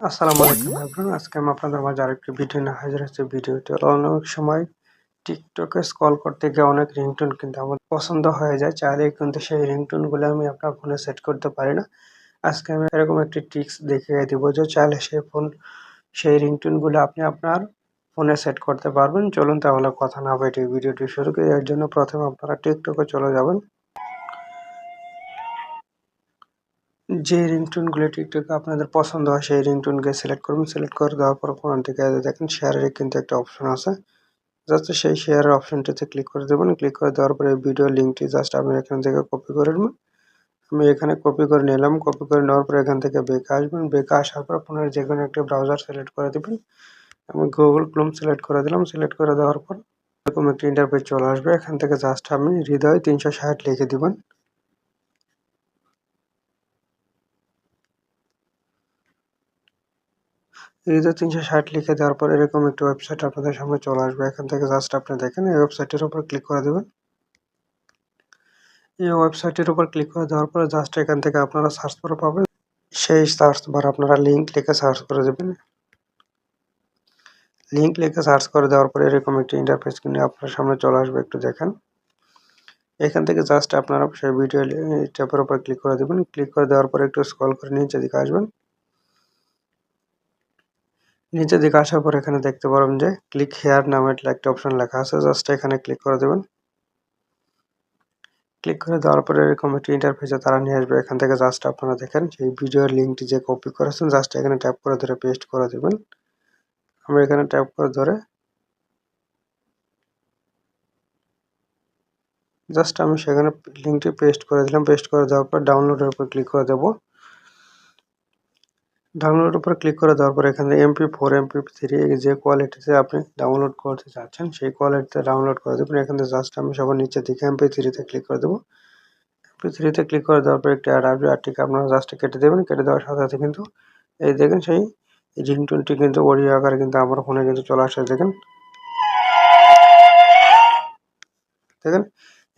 আসসালামু আলাইকুম এভরিওয়ান আজকে আমি আপনাদের মাঝে আরেকটি ভিডিও নিয়ে হাজির হচ্ছে ভিডিওটি অনেক সময় টিকটকে স্ক্রল করতে গিয়ে অনেক রিংটোন কিন্তু আমার পছন্দ হয়ে যায়। চাইলে কিন্তু সেই রিংটোনগুলো আমি আপনার ফোনে সেট করতে পারি না। আজকে আমি এরকম একটি ট্রিক্স দেখিয়ে দিব যে চাইলে সেই ফোন সেই রিংটোনগুলো আপনি আপনার ফোনে সেট করতে পারবেন। চলুন তাহলে কথা না বেটে ভিডিওটি শুরু করি। এর জন্য প্রথমে আপনারা টিকটকে চলে যাবেন। যে রিংটোনগুলো টিকটকে আপনাদের পছন্দ হয়, সেই রিংটোনকে সিলেক্ট করবেন। সিলেক্ট করে দেওয়ার পর ফোন থেকে দেখেন শেয়ারের কিন্তু একটা অপশন আছে। জাস্ট সেই শেয়ারের অপশনটিতে ক্লিক করে দেবেন। ক্লিক করে দেওয়ার পরে ভিডিও লিঙ্কটি জাস্ট আপনি এখান থেকে কপি করে নেবেন আমি এখানে কপি করে নিলাম। কপি করে নেওয়ার পর এখান থেকে বেকে আসবেন। বেকে আসার পর ফোনের যে কোনো একটি ব্রাউজার সিলেক্ট করে দেবেন। আমি গুগল ক্লোম সিলেক্ট করে দিলাম। সিলেক্ট করে দেওয়ার পর এরকম একটি ইন্টারপেজ চলে আসবে। এখান থেকে জাস্ট আপনি হৃদয় তিনশো ষাট লিখে দিবেন। হৃদয় তিনশো ষাট লিখে দেওয়ার পর এরকম একটি ওয়েবসাইট আপনাদের সামনে চলে আসবে। এখান থেকে জাস্ট আপনি দেখেন, এই ওয়েবসাইটের উপর ক্লিক করে দেবেন। এই ওয়েবসাইটের উপর ক্লিক করে দেওয়ার পরে জাস্ট এখান থেকে আপনারা সার্চ করে পাবেন। সেই সার্চ বার আপনারা লিঙ্ক লিখে সার্চ করে দেবেন। লিঙ্ক লিখে সার্চ করে দেওয়ার পরে এরকম একটি ইন্টারফেস কিনে আপনার সামনে চলে আসবে, একটু দেখেন। এখান থেকে জাস্ট আপনারা সেই ভিডিও ট্যাপের উপর ক্লিক করে দেবেন। ক্লিক করে দেওয়ার পরে একটু স্ক্রল করে নিচে দিকে আসবেন। নিচে দিকে আসার পর এখানে দেখতে পারবেন যে ক্লিক হেয়ার নামের একটা অপশন লেখা আছে। জাস্ট এখানে ক্লিক করে দেবেন। ক্লিক করে দেওয়ার পরে এরকম একটি ইন্টারফেসে তারা নিয়ে আসবে। এখান থেকে জাস্ট আপনারা দেখেন সেই ভিডিওর লিঙ্কটি যে কপি করেছেন জাস্ট এখানে ট্যাপ করে ধরে পেস্ট করে দেবেন। আমরা এখানে ট্যাপ করে ধরে জাস্ট আমি সেখানে লিঙ্কটি পেস্ট করে দিলাম। পেস্ট করে দেওয়ার পর ডাউনলোডের উপর ক্লিক করে দেবো। ডাউনলোড উপর ক্লিক করে দেওয়ার পর এখানে এমপি ফোর এমপি থ্রি যে কোয়ালিটিতে আপনি ডাউনলোড করতে চাচ্ছেন, সেই কোয়ালিটিতে ডাউনলোড করে দেবেন। এখানে জাস্ট আমি সবার নিচে দিকে এমপি থ্রিতে ক্লিক করে দেবো। এমপি থ্রিতে ক্লিক করে দেওয়ার পর একটি অ্যাড আসবে আপনারা জাস্ট কেটে দেবেন। কেটে দেওয়ার সাথে সাথে কিন্তু এই দেখেন সেই রিংটোনটি কিন্তু অডিও আকারে কিন্তু আমার ফোনে কিন্তু চলে আসে। দেখেন। দেখেন?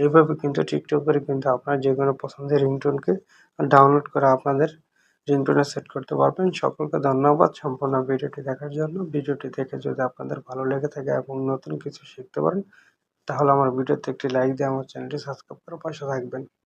এইভাবে কিন্তু টিকটক করে কিন্তু আপনার যে কোনো পছন্দের রিংটোনকে ডাউনলোড করে আপনাদের রিংটোনে সেট করতে পারবেন। সকলকে ধন্যবাদ সম্পূর্ণ ভিডিওটি দেখার জন্য। ভিডিওটি দেখে যদি আপনাদের ভালো লেগে থাকে এবং নতুন কিছু শিখতে পারেন, তাহলে আমার ভিডিওতে একটি লাইক দিয়ে আমার চ্যানেলটি সাবস্ক্রাইব করে পাশে থাকবেন।